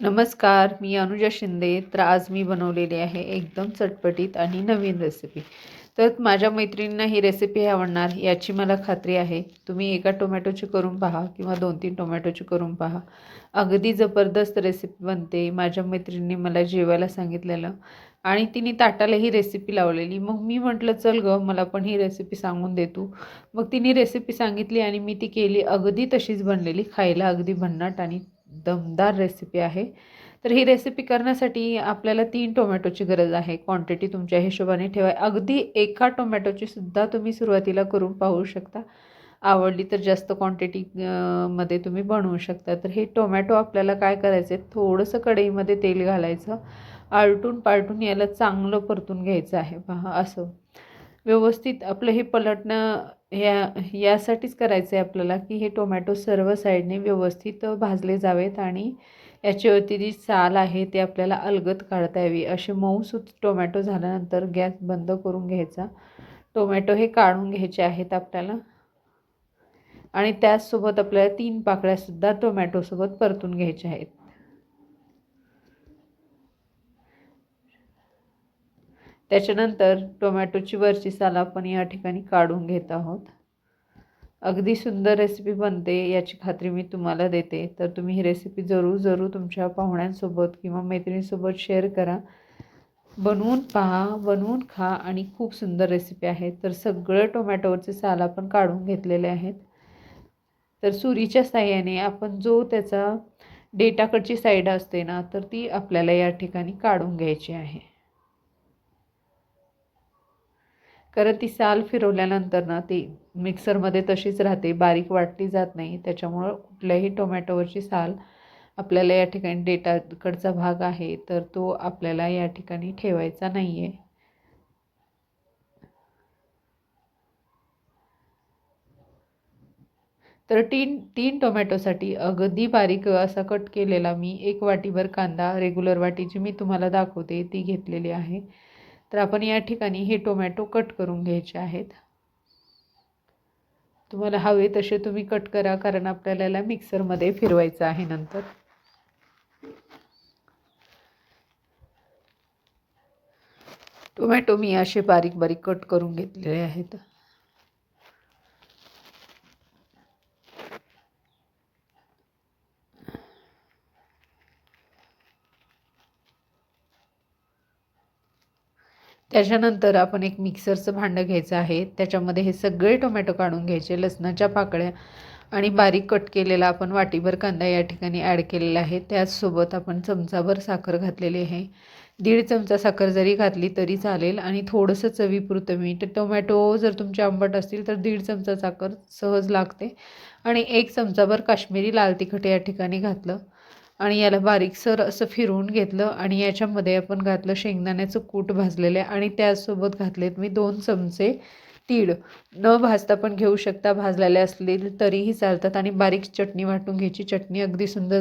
नमस्कार मी अनुजा शिंदे. तर आज मी बनवलेली आहे एकदम चटपटीत आणि नवीन रेसिपी तर माझ्या मैत्रिणींना ही रेसिपी आवडणार याची मला खात्री आहे. तुम्ही एका टोमॅटोची करून पहा किंवा दोन तीन टोमॅटोची करून पहा. अगदी जबरदस्त रेसिपी बनते. माझ्या मैत्रिणींनी मला जेवायला सांगितलेलं आणि तिने ताटाला ही रेसिपी लावलेली. मग मी म्हटलं चल गं मला पण ही रेसिपी सांगून दे तू. मग तिने रेसिपी सांगितली आणि मी ती केली अगदी तशीच बनलेली खायला अगदी भन्नाट आणि दमदार रेसिपी आहे. तर ही रेसिपी करण्यासाठी आपल्याला तीन टोमॅटोची गरज आहे. क्वांटिटी तुमच्या हिशोबाने ठेवा अगदी एका टोमॅटोची सुद्धा तुम्ही सुरुवातीला करून पाहू शकता. आवडली तर जास्त क्वांटिटी मध्ये तुम्ही बनवू शकता. तर हे टोमॅटो आपल्याला काय करायचं आहे थोडंसं कढईमध्ये तेल घालायचं. आलटून पालटून याला चांगलं परतून घ्यायचं आहे. पहा असं. व्यवस्थित आपलं हे पलटणं ह्या यासाठीच करायचं आहे आपल्याला की हे टोमॅटो सर्व साईडने व्यवस्थित भाजले जावेत आणि याच्यावरती जी साल आहे ते आपल्याला अलगद काढता यावी. असे मऊसूत टोमॅटो झाल्यानंतर गॅस बंद करून घ्यायचा. टोमॅटो हे काढून घ्यायचे आहेत आपल्याला. आणि त्याचसोबत आपल्याला तीन पाकळ्यासुद्धा टोमॅटोसोबत परतून घ्यायच्या आहेत. त्याच्यानंतर टोमॅटोची वरची साल आपण या ठिकाणी काढून घेत आहोत. अगदी सुंदर रेसिपी बनते याची खात्री मी तुम्हाला देते. तर तुम्ही ही रेसिपी जरूर जरूर तुमच्या पाहुण्यांसोबत किंवा मैत्रिणीसोबत शेअर करा. बनवून पहा बनवून खा आणि खूप सुंदर रेसिपी आहे. तर सगळं टोमॅटोवरचे साल आपण काढून घेतलेले आहेत. तर सुरीच्या साह्याने आपण जो त्याचा डेटाकडची साईड असते ना तर ती आपल्याला या ठिकाणी काढून घ्यायची आहे. कारण ती साल फिरवल्यानंतर ना ती मिक्सरमध्ये तशीच राहते बारीक वाटली जात नाही. त्याच्यामुळं कुठल्याही टोमॅटोवरची साल आपल्याला या ठिकाणी डेटाकडचा भाग आहे तर तो आपल्याला या ठिकाणी ठेवायचा नाही आहे तर तीन तीन टोमॅटोसाठी अगदी बारीक असा कट केलेला मी एक वाटीभर कांदा रेग्युलर वाटी जी मी तुम्हाला दाखवते ती घेतलेली आहे. तर आपण या ठिकाणी हे टोमॅटो कट करून घ्यायचे आहेत. तुम्हाला हवे तसे तुम्ही कट करा कारण आपल्याला मिक्सरमध्ये फिरवायचं आहे नंतर. टोमॅटो मी असे बारीक बारीक कट करून घेतलेले आहेत. त्याच्यानंतर आपण एक मिक्सरचं भांडं घ्यायचं आहे. त्याच्यामध्ये हे सगळे टोमॅटो काढून घ्यायचे लसणाच्या पाकळ्या आणि बारीक कट केलेला आपण वाटीभर कांदा या ठिकाणी ॲड केलेला आहे. त्याचसोबत आपण चमचाभर साखर घातलेली आहे. दीड चमचा साखर जरी घातली तरी चालेल आणि थोडंसं चवीपुरतं मीठ टोमॅटो जर तुमचे आंबट असतील तर दीड चमचा साखर सहज लागते. आणि एक चमचाभर काश्मीरी लाल तिखट या ठिकाणी घातलं. आणि याला बारीकसर असं फिरवून घेतलं आणि याच्यामध्ये आपण घातलं शेंगदाण्याचं कूट भाजलेलं आहे आणि त्याचसोबत घातलेत मी दोन चमचे तीळ. न भाजता पण घेऊ शकता भाजलेले असले तरीही चालतात आणि बारीक चटणी वाटून घ्यायची. चटणी अगदी सुंदर